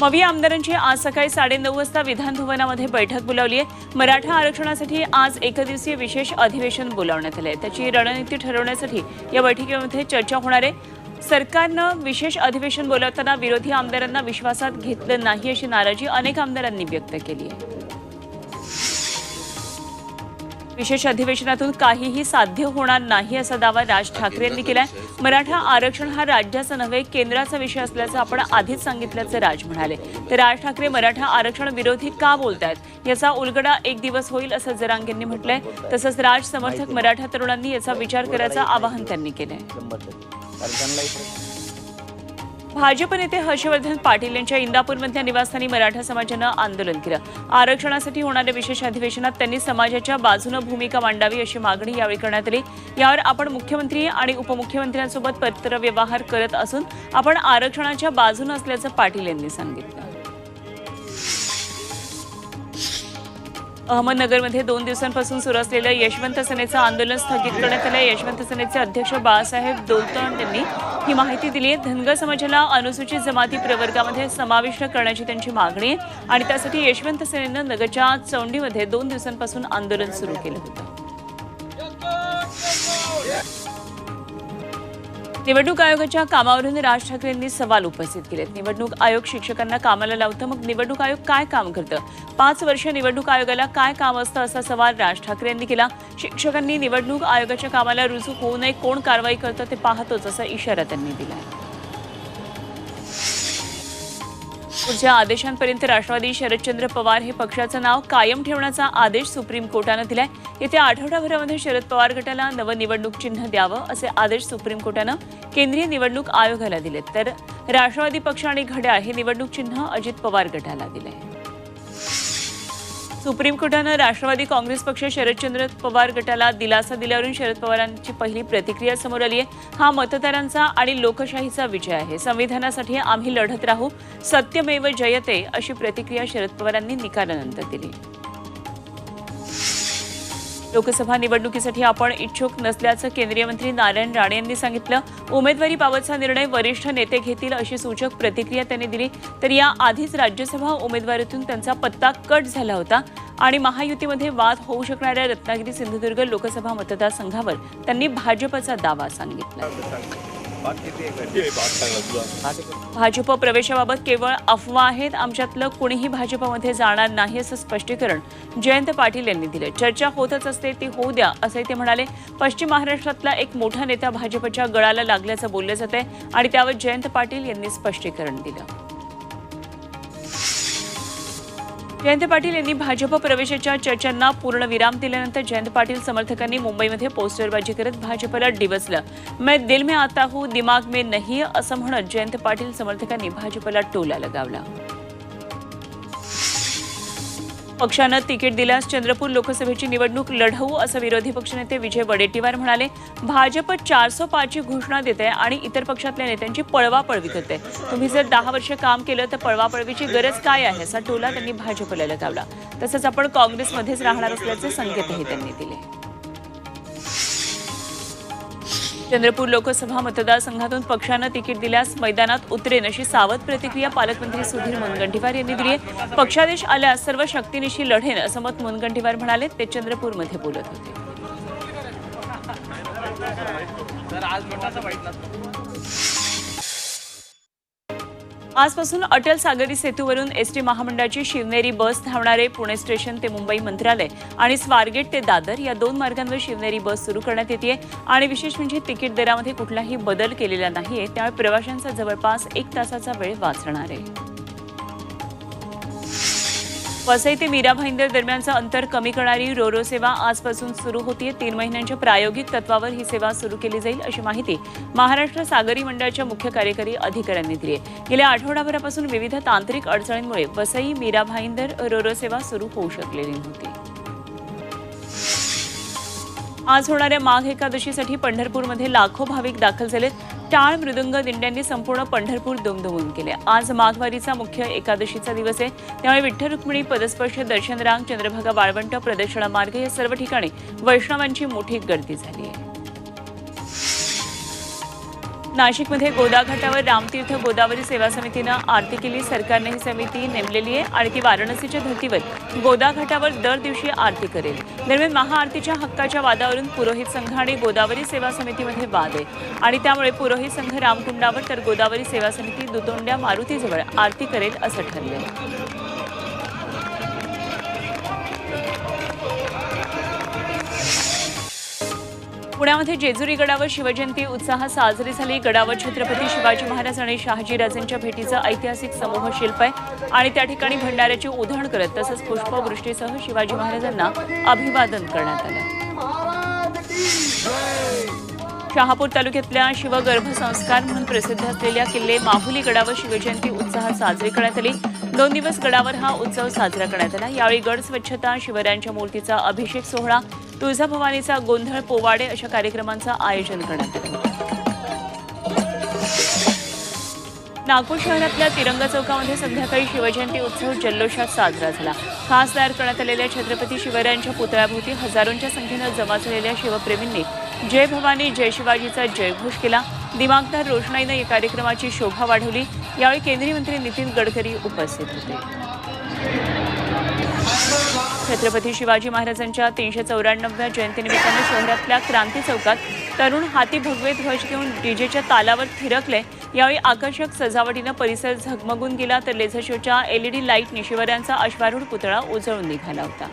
मवी आमदारांची आज सकाळी साडेनऊ वाजता विधानभवनामध्ये बैठक बोलावली आहे. मराठा आरक्षणासाठी आज एकदिवसीय विशेष अधिवेशन बोलावण्यात आलं आहे त्याची रणनीती ठरवण्यासाठी या बैठकीमध्ये चर्चा होणार आहे. सरकारनं विशेष अधिवेशन बोलावताना विरोधी आमदारांना विश्वासात घेतलं नाही अशी नाराजी अनेक आमदारांनी व्यक्त केली आहे. विशेष अधिवेशनातून काहीही साध्य होणार नाही असा दावा राज ठाकरे यांनी केलाय. मराठा आरक्षण हा राज्याचा नव्हे केंद्राचा विषय असल्याचं आपण आधीच सांगितल्याचं राज म्हणाले. तर राज ठाकरे मराठा आरक्षण विरोधी का बोलतायत? याचा उलगडा एक दिवस होईल असं जरांग यांनी म्हटलंय. तसंच राज समर्थक मराठा तरुणांनी याचा विचार करायचं आवाहन त्यांनी केलंय. भाजप नेते हर्षवर्धन पाटील यांच्या इंदापूरमधल्या निवासस्थानी मराठा समाजानं आंदोलन केलं. आरक्षणासाठी होणाऱ्या विशेष अधिवेशनात त्यांनी समाजाच्या बाजूनं भूमिका मांडावी अशी मागणी यावेळी करण्यात आली. यावर आपण मुख्यमंत्री आणि उपमुख्यमंत्र्यांसोबत पत्रव्यवहार करत असून आपण आरक्षणाच्या बाजूनं असल्याचं पाटील यांनी सांगितलं. अहमदनगरमध्ये दोन दिवसांपासून सुरू असलेलं यशवंत सेनेचं आंदोलन स्थगित करण्यात आलं. यशवंत सेनेचे अध्यक्ष बाळासाहेब दोलतण यांनी ही माहिती दिली आहे. धनगर समाजाला अनुसूचित जमाती प्रवर्गामध्ये समाविष्ट करण्याची त्यांची मागणी आहे आणि त्यासाठी यशवंत सेनेनं नगरच्या चौंडीमध्ये दोन दिवसांपासून आंदोलन सुरू केलं होतं. निवडणूक आयोगाच्या कामावरून राज ठाकरेंनी सवाल उपस्थित केलेत. निवडणूक आयोग शिक्षकांना कामाला लावतं मग निवडणूक आयोग काय काम करतं? पाच वर्ष निवडणूक आयोगाला काय काम असतं असा सवाल राज ठाकरे यांनी केला. शिक्षकांनी निवडणूक आयोगाच्या कामाला रुजू होऊ नये कोण कारवाई करतं ते पाहतोच असा इशारा त्यांनी दिला पुढच्या आदेशांपर्यंत राष्ट्रवादी शरदचंद्र पवार हे पक्षाचं नाव कायम ठेवण्याचा आदेश सुप्रीम कोर्टानं दिलाय. येत्या आठवडाभरामध्ये शरद पवार गटाला नवं निवडणूक चिन्ह द्यावं असे आदेश सुप्रीम कोर्टानं केंद्रीय निवडणूक आयोगाला दिलेत. तर राष्ट्रवादी पक्ष आणि घड्याळ हे निवडणूक चिन्ह अजित पवार गटाला दिलंय. सुप्रीम कोर्टानं राष्ट्रवादी काँग्रेस पक्ष शरदचंद्र पवार गटाला दिलासा दिल्यावरून शरद पवारांची पहिली प्रतिक्रिया समोर आली आहे. हा मतदारांचा आणि लोकशाहीचा विजय आहे. संविधानासाठी आम्ही लढत राहू. सत्यमेव जयते अशी प्रतिक्रिया शरद पवारांनी निकालानंतर दिली. लोकसभा निवडणुकीसाठी आपण इच्छुक नसल्याचं केंद्रीय मंत्री नारायण राणे यांनी सांगितलं. उमेदवारीबाबतचा निर्णय वरिष्ठ नेते घेतील अशी सूचक प्रतिक्रिया त्यांनी दिली. तर या आधीच राज्यसभा उमेदवारीतून त्यांचा पत्ता कट झाला होता आणि महायुतीमध्ये वाद होऊ शकणाऱ्या रत्नागिरी सिंधुदुर्ग लोकसभा मतदारसंघावर त्यांनी भाजपचा दावा सांगितला. भाजप प्रवेशाबाबत केवळ अफवा आहेत आमच्यातलं कुणीही भाजपमध्ये जाणार नाही असं स्पष्टीकरण जयंत पाटील यांनी दिलं चर्चा होतच असते ती होऊ द्या असंही ते म्हणाले. पश्चिम महाराष्ट्रातला एक मोठा नेता भाजपच्या गळाला लागल्याचं बोललं जाते आणि त्यावर जयंत पाटील यांनी स्पष्टीकरण दिलं. जयंत पाटील यांनी भाजप प्रवेशाच्या चर्चांना पूर्ण विराम दिल्यानंतर जयंत पाटील समर्थकांनी मुंबईमध्ये पोस्टरबाजी करत भाजपला डिवचलं. मैं दिल में आता हूं दिमाग में नहीं असं म्हणत जयंत पाटील समर्थकांनी भाजपला टोला लगावला. पक्षानं तिकीट दिल्यास चंद्रपूर लोकसभेची निवडणूक लढवू असं विरोधी पक्षनेते विजय वडेट्टीवार म्हणाले. भाजप चारसो पाचची घोषणा देते आणि इतर पक्षातल्या नेत्यांची पळवापळवी करते तुम्ही जर दहा वर्ष काम केलं तर पळवापळवीची गरज काय आहे? असा टोला त्यांनी भाजपला लगावला तसंच आपण काँग्रेसमध्येच राहणार असल्याचे संकेतही त्यांनी दिले. चंद्रपूर लोकसभा मतदारसंघातून पक्षानं तिकीट दिल्यास मैदानात उतरेन अशी सावध प्रतिक्रिया पालकमंत्री सुधीर मुनगंटीवार यांनी दिली आहे. पक्षादेश आल्यास सर्व शक्तीनिशी लढेन असं मत मुनगंटीवार म्हणाले. ते चंद्रपूरमध्ये बोलत होते. आजपासून अटल सागरी सेतूवरून एस टी महामंडळाची शिवनेरी बस धावणारे पुणे स्टेशन ते मुंबई मंत्रालय आणि स्वारगेट ते दादर या दोन मार्गांवर शिवनेरी बस सुरू करण्यात येते आणि विशेष म्हणजे तिकीट दरामध्ये कुठलाही बदल केलेला नाहीये. त्यामुळे प्रवाशांचा जवळपास एक तासाचा वेळ वाचणार आहे. वसई ते मीरा भाईंदर दरम्यानचं अंतर कमी करणारी रोरो सेवा आजपासून सुरू होतीये. तीन महिन्यांच्या प्रायोगिक तत्वावर ही सेवा सुरू केली जाईल अशी माहिती महाराष्ट्र सागरी मंडळाच्या मुख्य कार्यकारी अधिकाऱ्यांनी दिली आहे गेल्या आठवडाभरापासून विविध तांत्रिक अडचणींमुळे वसई मीरा भाईंदर रोरो सेवा सुरू होऊ शकलेली नव्हती. आज होणाऱ्या माघ एकादशीसाठी पंढरपूरमध्ये लाखो भाविक दाखल झालेत. टाळ मृदुंग दिंड्यांनी संपूर्ण पंढरपूर दुमदुमून केले. आज माघवारीचा मुख्य एकादशीचा दिवस आहे. त्यामुळे विठ्ठल रुक्मिणी पदस्पर्श दर्शन रांग चंद्रभागा वाळवंट प्रदक्षिणा मार्ग या सर्व ठिकाणी वैष्णवांची मोठी गर्दी झाली आहे. नाशिकमध्ये गोदा घाटावर रामतीर्थ गोदावरी सेवा समितीनं आरती केली. सरकारने ही समिती नेमलेली आहे. आणि ती वाराणसीच्या धर्तीवर गोदा घाटावर दर दिवशी आरती करेल. दरम्यान महाआरतीच्या हक्काच्या वादावरून पुरोहित संघ आणि गोदावरी सेवा समितीमध्ये वाद आहे. आणि त्यामुळे पुरोहित संघ रामकुंडावर तर गोदावरी सेवा समिती दुतोंड्या मारुतीजवळ आरती करेल असं ठरलंय. पुण्यामध्ये जेजुरी गडावर शिवजयंती उत्साहात साजरी झाली. गडावर छत्रपती शिवाजी महाराज आणि शहाजीराजेंच्या भेटीचं ऐतिहासिक समूह शिल्प आहे आणि त्या ठिकाणी भंडाऱ्याची उधळण करत तसंच पुष्पवृष्टीसह शिवाजी महाराजांना अभिवादन करण्यात आलं. शहापूर तालुक्यातल्या शिवगर्भ संस्कार म्हणून प्रसिद्ध असलेल्या किल्ले माहुली गडावर शिवजयंती उत्साहात साजरी करण्यात आली. दोन दिवस गडावर हा उत्सव साजरा करण्यात आला. यावेळी गड स्वच्छता शिवरायांच्या मूर्तीचा अभिषेक सोहळा तुळजाभवानीचा गोंधळ पोवाडे अशा कार्यक्रमांचं आयोजन करण्यात आलं. नागपूर शहरातल्या तिरंगा चौकामध्ये संध्याकाळी शिवजयंती उत्सव जल्लोषात साजरा झाला. खास तयार करण्यात आलेल्या छत्रपती शिवरायांच्या पुतळ्याभोवती हजारोंच्या संख्येनं जमा झालेल्या शिवप्रेमींनी जय भवानी जय शिवाजीचा जयघोष केला. दिमागदार रोषणाईनं या कार्यक्रमाची शोभा वाढवली. यावेळी केंद्रीय मंत्री नितीन गडकरी उपस्थित होते. छत्रपती शिवाजी महाराजांच्या तीनशे चौऱ्याण्णव्या जयंतीनिमित्तानं शहरातल्या क्रांती चौकात तरुण हाती भगवे ध्वज घेऊन डीजेच्या तालावर थिरकले. यावेळी आकर्षक सजावटीनं परिसर झगमगून गेला. तर लेझर शोच्या एलईडी लाइट निशिवऱ्यांचा अश्वारूढ पुतळा उजळून निघाला होता.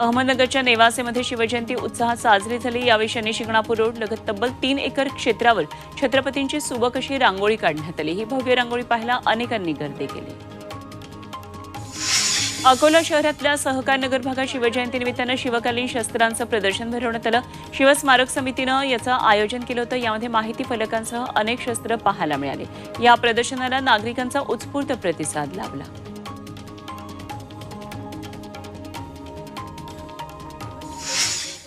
अहमदनगरच्या नेवासेमध्ये शिवजयंती उत्साहात साजरी झाली. यावेळी शनी शिंगणापूर रोड लगत तब्बल तीन एकर क्षेत्रावर छत्रपतींची सुबक अशी रांगोळी काढण्यात आली. ही भव्य रांगोळी पाहायला अनेकांनी गर्दी केली. अकोला शहरातल्या सहकार नगर भागात शिवजयंतीनिमित्तानं शिवकालीन शस्त्रांचं प्रदर्शन भरवण्यात आलं. शिवस्मारक समितीनं याचं आयोजन केलं होतं. यामध्ये माहिती फलकांसह अनेक शस्त्र पाहायला मिळाले. या प्रदर्शनाला नागरिकांचा उत्स्फूर्त प्रतिसाद लाभला.